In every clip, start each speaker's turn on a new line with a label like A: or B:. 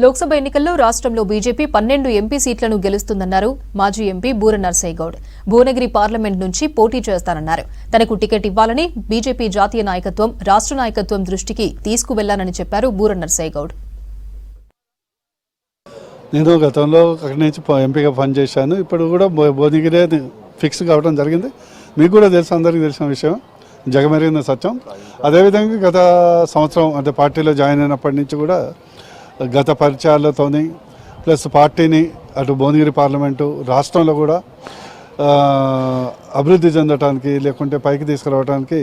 A: లోక్సభ ఎన్నికల్లో రాష్ట్రంలో బీజేపీ పన్నెండు ఎంపీ సీట్లను గెలుస్తుందన్నారు మాజీ ఎంపీ బూర నర్సయ్య గౌడ్ భువనగిరి పార్లమెంట్ నుంచి పోటీ చేస్తానన్నారు. తనకు టికెట్ ఇవ్వాలని బీజేపీ జాతీయ నాయకత్వం రాష్ట్ర నాయకత్వం దృష్టికి తీసుకువెళ్ళానని చెప్పారు బూర నర్సయ్య గౌడ్
B: నేను గతంలో అక్కడి నుంచి ఎంపీగా పనిచేశాను. ఇప్పుడు కూడా భువనగిరే ఫిక్స్ కావడం జరిగింది. మీకు కూడా తెలుసు అందరికీ తెలిసిన విషయం. జగమెరిగిన సత్యం. అదేవిధంగా గత సంవత్సరం అంటే పార్టీలో జాయిన్ అయినప్పటి నుంచి కూడా గత పరిచయాలతోని ప్లస్ పార్టీని అటు భువనగిరి పార్లమెంటు రాష్ట్రంలో కూడా అభివృద్ధి చెందడానికి లేకుంటే పైకి తీసుకురావడానికి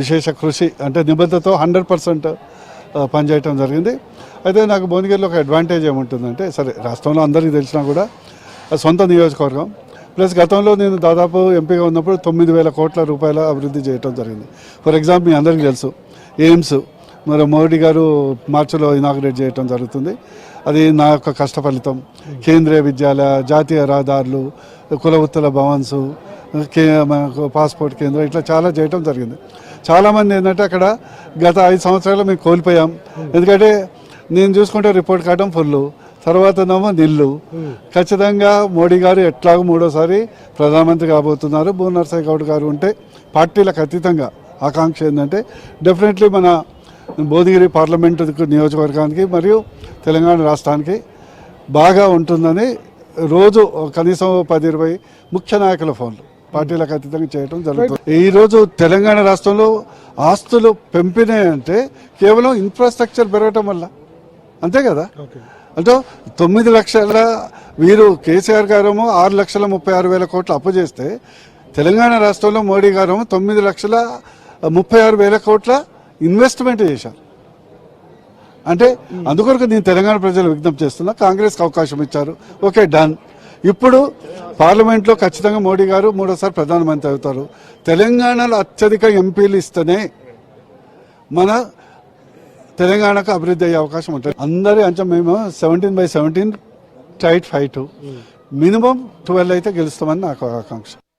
B: విశేష కృషి అంటే నిబద్ధతో హండ్రెడ్ పర్సెంట్ పనిచేయటం జరిగింది. అయితే నాకు భువనగిరిలో ఒక అడ్వాంటేజ్ ఏముంటుందంటే సరే రాష్ట్రంలో అందరికీ తెలిసినా కూడా సొంత నియోజకవర్గం. ప్లస్ గతంలో నేను దాదాపు ఎంపీగా ఉన్నప్పుడు తొమ్మిది వేల కోట్ల రూపాయల అభివృద్ధి చేయటం జరిగింది. ఫర్ ఎగ్జాంపుల్ మీ అందరికీ తెలుసు ఎయిమ్స్. మరి మోడీ గారు మార్చిలో ఇనాగ్రేట్ చేయటం జరుగుతుంది. అది నా యొక్క కష్ట ఫలితం కేంద్రీయ విద్యాలయ జాతీయ రహదారులు కుల ఉత్తల భవన్స్ కే మనకు పాస్పోర్ట్ కేంద్రం ఇట్లా చాలా చేయటం జరిగింది. చాలామంది ఏంటంటే అక్కడ గత ఐదు సంవత్సరాలు మేము కోల్పోయాం. ఎందుకంటే నేను చూసుకుంటే రిపోర్ట్ కావడం ఫుల్. తర్వాతనేమో నిల్లు. ఖచ్చితంగా మోడీ గారు ఎట్లాగో మూడోసారి ప్రధానమంత్రి కాబోతున్నారు. భువన్ గౌడ్ గారు ఉంటే పార్టీలకు అతీతంగా ఆకాంక్ష ఏంటంటే డెఫినెట్లీ మన భువనగిరి పార్లమెంటు నియోజకవర్గానికి మరియు తెలంగాణ రాష్ట్రానికి బాగా ఉంటుందని రోజు కనీసం పది ఇరవై ముఖ్య నాయకుల ఫోన్లు పార్టీలకు అతీతంగా చేయడం జరుగుతుంది. ఈ రోజు తెలంగాణ రాష్ట్రంలో ఆస్తులు పెంపినాయంటే కేవలం ఇన్ఫ్రాస్ట్రక్చర్ పెరగటం వల్ల. అంతే కదా? అంటే తొమ్మిది లక్షల వీరు కేసీఆర్ గారేమో ఆరు లక్షల ముప్పై ఆరు వేల కోట్లు అప్పు చేస్తే తెలంగాణ రాష్ట్రంలో మోడీ గారేమో తొమ్మిది లక్షల ముప్పై ఆరు వేల కోట్ల ఇన్వెస్ట్మెంట్ చేశారు. అంటే అందుకొరకు నేను తెలంగాణ ప్రజలు విజ్ఞప్తి చేస్తున్నా కాంగ్రెస్కి అవకాశం ఇచ్చారు. Okay done. ఇప్పుడు పార్లమెంట్లో ఖచ్చితంగా మోడీ గారు మూడోసారి ప్రధానమంత్రి అవుతారు. తెలంగాణలో అత్యధిక ఎంపీలు ఇస్తేనే మన తెలంగాణకు అభివృద్ధి అయ్యే అవకాశం ఉంటుంది. అందరి అంచం మేము seventeen by seventeen tight fight minimum twelve అయితే గెలుస్తామని నాకు ఆకాంక్ష.